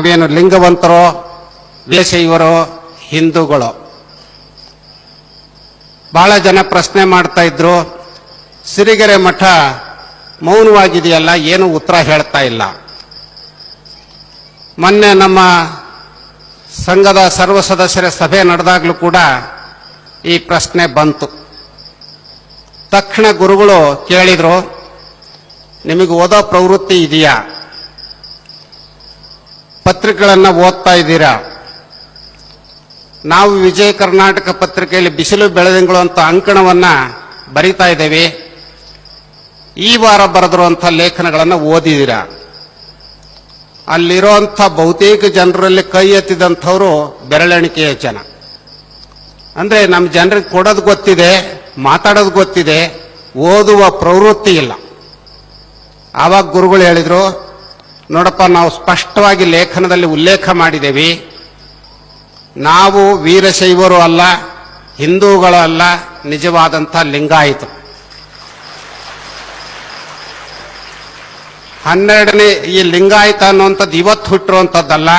ನಾವೇನು ಲಿಂಗವಂತರೋ ವೀರಶೈವರೋ ಹಿಂದೂಗಳು. ಬಹಳ ಜನ ಪ್ರಶ್ನೆ ಮಾಡ್ತಾ ಇದ್ರು, ಸಿರಿಗೆರೆ ಮಠ ಮೌನವಾಗಿದೆಯಲ್ಲ, ಏನು ಉತ್ತರ ಹೇಳ್ತಾ ಇಲ್ಲ. ಮೊನ್ನೆ ನಮ್ಮ ಸಂಘದ ಸರ್ವ ಸದಸ್ಯರ ಸಭೆ ನಡೆದಾಗಲೂ ಕೂಡ ಈ ಪ್ರಶ್ನೆ ಬಂತು. ತಕ್ಷಣ ಗುರುಗಳು ಕೇಳಿದ್ರು, ನಿಮಗೆ ಓದೋ ಪ್ರವೃತ್ತಿ ಇದೆಯಾ? ಪತ್ರಿಕೆಗಳನ್ನು ಓದ್ತಾ ಇದ್ದೀರಾ? ನಾವು ವಿಜಯ ಕರ್ನಾಟಕ ಪತ್ರಿಕೆಯಲ್ಲಿ ಬಿಸಿಲು ಬೆಳೆದಿಂಗಳು ಅಂತ ಅಂಕಣವನ್ನ ಬರಿತಾ ಇದ್ದೇವೆ. ಈ ವಾರ ಬರೆದಿರುವಂಥ ಲೇಖನಗಳನ್ನು ಓದಿದ್ದೀರಾ? ಅಲ್ಲಿರುವಂಥ ಬಹುತೇಕ ಜನರಲ್ಲಿ ಕೈ ಎತ್ತಿದಂಥವರು ಬೆರಳೆಣಿಕೆಯ ಜನ. ಅಂದ್ರೆ ನಮ್ಮ ಜನರಿಗೆ ಕೊಡೋದು ಗೊತ್ತಿದೆ, ಮಾತಾಡೋದು ಗೊತ್ತಿದೆ, ಓದುವ ಪ್ರವೃತ್ತಿ ಇಲ್ಲ. ಆವಾಗ ಗುರುಗಳು ಹೇಳಿದ್ರು ನೋಡಪ್ಪ, ನಾವು ಸ್ಪಷ್ಟವಾಗಿ ಲೇಖನದಲ್ಲಿ ಉಲ್ಲೇಖ ಮಾಡಿದ್ದೇವೆ. ನಾವು ವೀರಶೈವರು ಅಲ್ಲ, ಹಿಂದೂಗಳು ಅಲ್ಲ, ನಿಜವಾದಂಥ ಲಿಂಗಾಯಿತು ಹನ್ನೆರಡನೇ ಈ ಲಿಂಗಾಯತ ಅನ್ನುವಂಥದ್ದು ಇವತ್ತು ಹುಟ್ಟಿರುವಂಥದ್ದಲ್ಲ,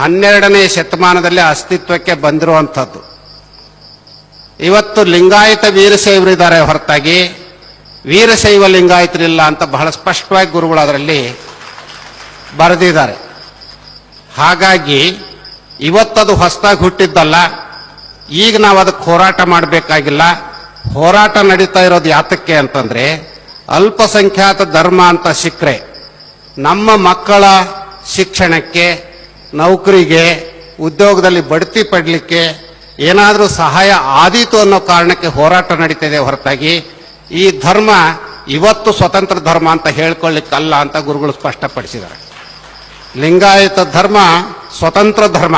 ಹನ್ನೆರಡನೇ ಶತಮಾನದಲ್ಲಿ ಅಸ್ತಿತ್ವಕ್ಕೆ ಬಂದಿರುವಂಥದ್ದು. ಇವತ್ತು ಲಿಂಗಾಯತ ವೀರಶೈವರಿದ್ದಾರೆ ಹೊರತಾಗಿ, ವೀರಶೈವ ಲಿಂಗಾಯತರಿಲ್ಲ ಅಂತ ಬಹಳ ಸ್ಪಷ್ಟವಾಗಿ ಗುರುಗಳು ಅದರಲ್ಲಿ ಬರೆದಿದ್ದಾರೆ. ಹಾಗಾಗಿ ಇವತ್ತದು ಹೊಸದಾಗಿ ಹುಟ್ಟಿದ್ದಲ್ಲ, ಈಗ ನಾವು ಅದಕ್ಕೆ ಹೋರಾಟ ಮಾಡಬೇಕಾಗಿಲ್ಲ. ಹೋರಾಟ ನಡೀತಾ ಇರೋದು ಯಾತಕ್ಕೆ ಅಂತಂದ್ರೆ, ಅಲ್ಪಸಂಖ್ಯಾತ ಧರ್ಮ ಅಂತ ಸಿಕ್ಕರೆ, ನಮ್ಮ ಮಕ್ಕಳ ಶಿಕ್ಷಣಕ್ಕೆ, ನೌಕರಿಗೆ, ಉದ್ಯೋಗದಲ್ಲಿ ಬಡ್ತಿ ಪಡಲಿಕ್ಕೆ ಏನಾದರೂ ಸಹಾಯ ಆದೀತು ಅನ್ನೋ ಕಾರಣಕ್ಕೆ ಹೋರಾಟ ನಡೀತಿದೆ ಹೊರತಾಗಿ. ಈ ಧರ್ಮ ಇವತ್ತು ಸ್ವತಂತ್ರ ಧರ್ಮ ಅಂತ ಹೇಳ್ಕೊಳ್ಳಿಕ್ಕಲ್ಲ ಅಂತ ಗುರುಗಳು ಸ್ಪಷ್ಟಪಡಿಸಿದ್ದಾರೆ. ಲಿಂಗಾಯತ ಧರ್ಮ ಸ್ವತಂತ್ರ ಧರ್ಮ.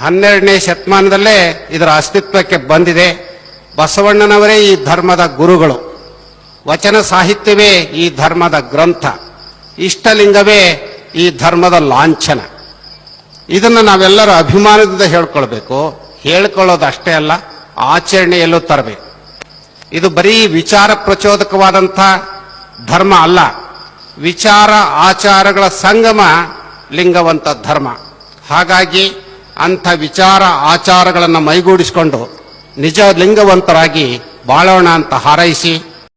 ಹನ್ನೆರಡನೇ ಶತಮಾನದಲ್ಲೇ ಇದರ ಅಸ್ತಿತ್ವಕ್ಕೆ ಬಂದಿದೆ. ಬಸವಣ್ಣನವರೇ ಈ ಧರ್ಮದ ಗುರುಗಳು. ವಚನ ಸಾಹಿತ್ಯವೇ ಈ ಧರ್ಮದ ಗ್ರಂಥ. ಇಷ್ಟಲಿಂಗವೇ ಈ ಧರ್ಮದ ಲಾಂಛನ. ಇದನ್ನು ನಾವೆಲ್ಲರೂ ಅಭಿಮಾನದಿಂದ ಹೇಳ್ಕೊಳ್ಬೇಕು. ಹೇಳ್ಕೊಳ್ಳೋದಷ್ಟೇ ಅಲ್ಲ, ಆಚರಣೆಯಲ್ಲೂ ತರಬೇಕು. ಇದು ಬರೀ ವಿಚಾರ ಪ್ರಚೋದಕವಾದಂಥ ಧರ್ಮ ಅಲ್ಲ. ವಿಚಾರ ಆಚಾರಗಳ ಸಂಗಮ ಲಿಂಗವಂತ ಧರ್ಮ. ಹಾಗಾಗಿ ಅಂಥ ವಿಚಾರ ಆಚಾರಗಳನ್ನು ಮೈಗೂಡಿಸಿಕೊಂಡು ನಿಜ ಲಿಂಗವಂತರಾಗಿ ಬಾಳೋಣ ಅಂತ ಹಾರೈಸಿ